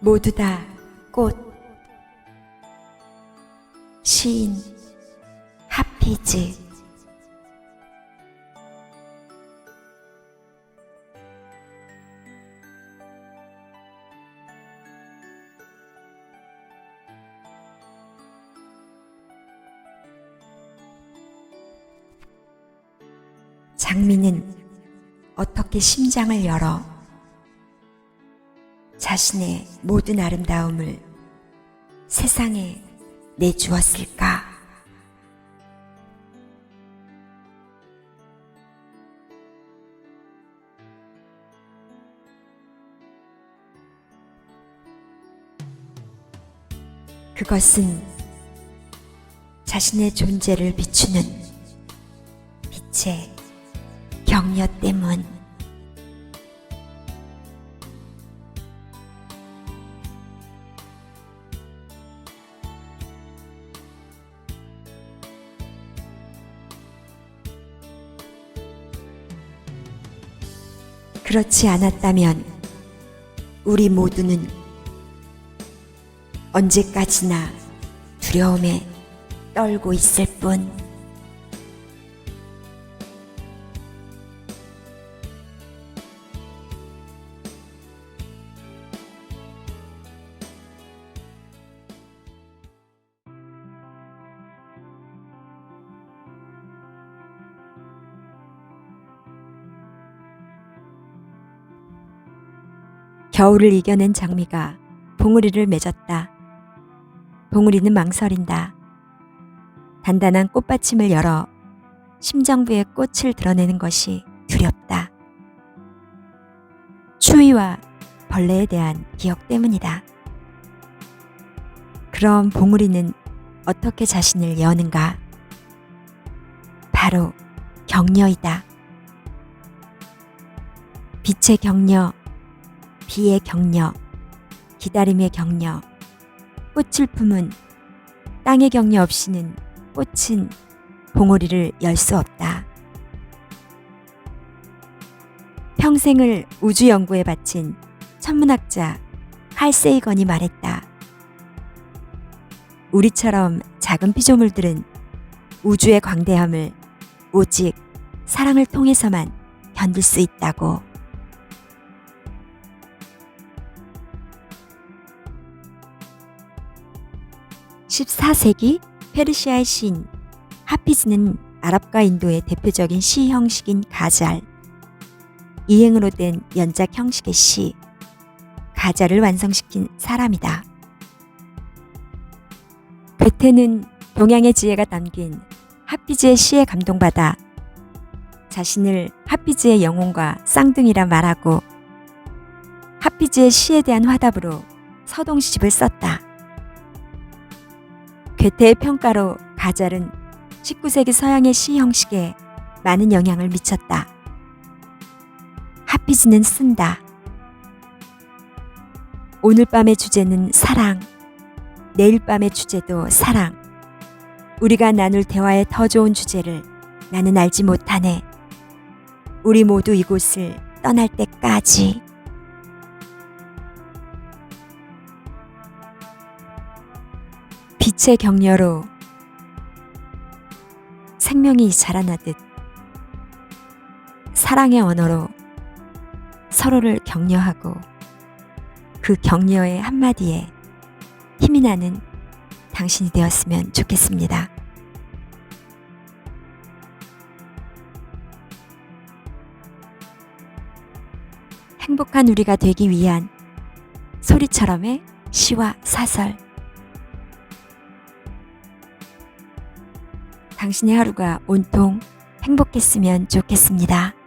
모두 다 꽃. 시인 하피즈 장미는 어떻게 심장을 열어 자신의 모든 아름다움을 세상에 내주었을까? 그것은 자신의 존재를 비추는 빛의 격려 때문. 그렇지 않았다면 우리 모두는 언제까지나 두려움에 떨고 있을 뿐. 겨울을 이겨낸 장미가 봉우리를 맺었다. 봉우리는 망설인다. 단단한 꽃받침을 열어 심정부의 꽃을 드러내는 것이 두렵다. 추위와 벌레에 대한 기억 때문이다. 그럼 봉우리는 어떻게 자신을 여는가? 바로 격려이다. 빛의 격려, 비의 격려, 기다림의 격려, 꽃을 품은 땅의 격려 없이는 꽃은 봉오리를 열 수 없다. 평생을 우주 연구에 바친 천문학자 칼 세이건이 말했다. 우리처럼 작은 피조물들은 우주의 광대함을 오직 사랑을 통해서만 견딜 수 있다고. 14세기 페르시아의 시인 하피즈는 아랍과 인도의 대표적인 시 형식인 가잘, 이행으로 된 연작 형식의 시, 가잘을 완성시킨 사람이다. 괴테는 동양의 지혜가 담긴 하피즈의 시에 감동받아 자신을 하피즈의 영혼과 쌍둥이라 말하고 하피즈의 시에 대한 화답으로 서동시집을 썼다. 괴테의 평가로 가잘은 19세기 서양의 시 형식에 많은 영향을 미쳤다. 하피즈는 쓴다. 오늘 밤의 주제는 사랑. 내일 밤의 주제도 사랑. 우리가 나눌 대화의 더 좋은 주제를 나는 알지 못하네. 우리 모두 이곳을 떠날 때까지. 빛의 격려로 생명이 자라나듯 사랑의 언어로 서로를 격려하고 그 격려의 한마디에 힘이 나는 당신이 되었으면 좋겠습니다. 행복한 우리가 되기 위한 소리처럼의 시와 사설. 당신의 하루가 온통 행복했으면 좋겠습니다.